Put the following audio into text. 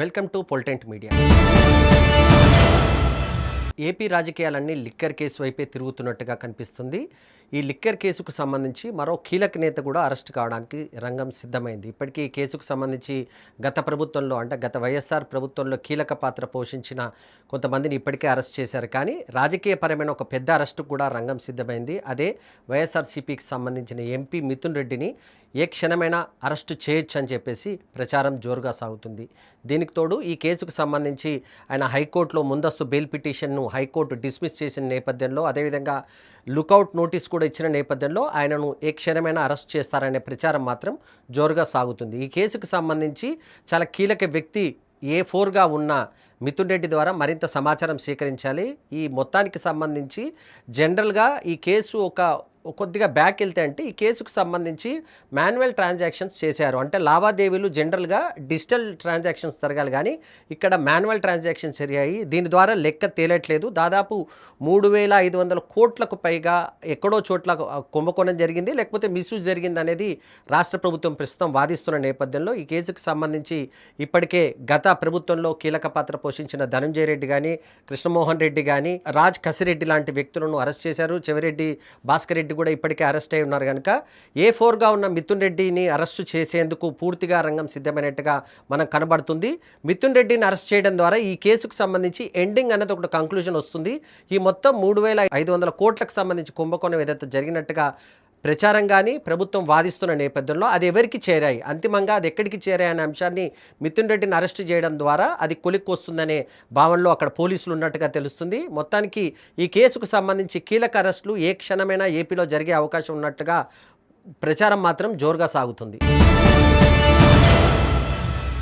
Welcome to పొల్టెంట్ media. AP రాజకీయాలన్నీ liquor case వైపే తిరుగుతున్నట్టుగా కనిపిస్తుంది. ఈ లిక్కర్ కేసుకు సంబంధించి మరో కీలక నేత కూడా అరెస్ట్ కావడానికి రంగం సిద్ధమైంది. ఇప్పటికీ ఈ కేసుకు సంబంధించి గత ప్రభుత్వంలో అంటే గత వైఎస్ఆర్ ప్రభుత్వంలో కీలక పాత్ర పోషించిన కొంతమందిని ఇప్పటికే అరెస్ట్ చేశారు. కానీ రాజకీయపరమైన ఒక పెద్ద అరెస్టు కూడా రంగం సిద్ధమైంది. అదే వైఎస్ఆర్సీపీకి సంబంధించిన ఎంపీ మిథున్ రెడ్డిని ఏ క్షణమైనా అరెస్టు చేయొచ్చు అని చెప్పేసి ప్రచారం జోరుగా సాగుతుంది. దీనికి తోడు ఈ కేసుకు సంబంధించి ఆయన హైకోర్టులో ముందస్తు బెయిల్ పిటిషన్ను హైకోర్టు డిస్మిస్ చేసిన నేపథ్యంలో అదేవిధంగా లుకౌట్ నోటీస్ కూడా ఇచ్చిన నేపథ్యంలో ఆయనను ఏ క్షణమైనా అరెస్ట్ చేస్తారనే ప్రచారం మాత్రం జోరుగా సాగుతుంది. ఈ కేసుకు సంబంధించి చాలా కీలక వ్యక్తి ఏ ఫోర్గా ఉన్న మిథున్ రెడ్డి ద్వారా మరింత సమాచారం సేకరించాలి. ఈ మొత్తానికి సంబంధించి జనరల్గా ఈ కేసు ఒక కొద్దిగా బ్యాక్ వెళ్తే అంటే ఈ కేసుకు సంబంధించి మాన్యువల్ ట్రాన్సాక్షన్స్ చేశారు. అంటే లావాదేవీలు జనరల్గా డిజిటల్ ట్రాన్సాక్షన్స్ జరగాలి కానీ ఇక్కడ మాన్యువల్ ట్రాన్సాక్షన్స్ జరిగాయి. దీని ద్వారా లెక్క తేలట్లేదు. దాదాపు మూడు వేల ఐదు వందల కోట్లకు పైగా ఎక్కడో చోట్ల కుంభకోణం జరిగింది. లేకపోతే మిస్యూజ్ జరిగింది అనేది రాష్ట్ర ప్రభుత్వం ప్రస్తుతం వాదిస్తున్న నేపథ్యంలో ఈ కేసుకు సంబంధించి ఇప్పటికే గత ప్రభుత్వంలో కీలక పాత్ర పోషించిన ధనంజయ రెడ్డి కానీ కృష్ణమోహన్ రెడ్డి కానీ రాజ్ కసిరెడ్డి లాంటి వ్యక్తులను అరెస్ట్ చేశారు. చెవిరెడ్డి భాస్కర్ రెడ్డి కూడా ఇప్పటికే అరెస్ట్ అయి ఉన్నారు కనుక ఏ ఫోర్గా ఉన్న మిథున్ రెడ్డిని అరెస్టు చేసేందుకు పూర్తిగా రంగం సిద్ధమైనట్టుగా మనం కనబడుతుంది. మిథున్ రెడ్డిని అరెస్ట్ చేయడం ద్వారా ఈ కేసుకు సంబంధించి ఎండింగ్ అనేది ఒకటి కంక్లూజన్ వస్తుంది. ఈ మొత్తం మూడు వేల ఐదు వందల కోట్లకు సంబంధించి కుంభకోణం ఏదైతే జరిగినట్టుగా ప్రచారం కానీ ప్రభుత్వం వాదిస్తున్న నేపథ్యంలో అది ఎవరికి చేరాయి? అంతిమంగా అది ఎక్కడికి చేరాయి అనే అంశాన్ని మిథున్ రెడ్డిని అరెస్ట్ చేయడం ద్వారా అది కొలిక్కి వస్తుందనే భావనలో అక్కడ పోలీసులు ఉన్నట్టుగా తెలుస్తుంది. మొత్తానికి ఈ కేసుకు సంబంధించి కీలక అరెస్టులు ఏ క్షణమైనా ఏపీలో జరిగే అవకాశం ఉన్నట్టుగా ప్రచారం మాత్రం జోరుగా సాగుతుంది.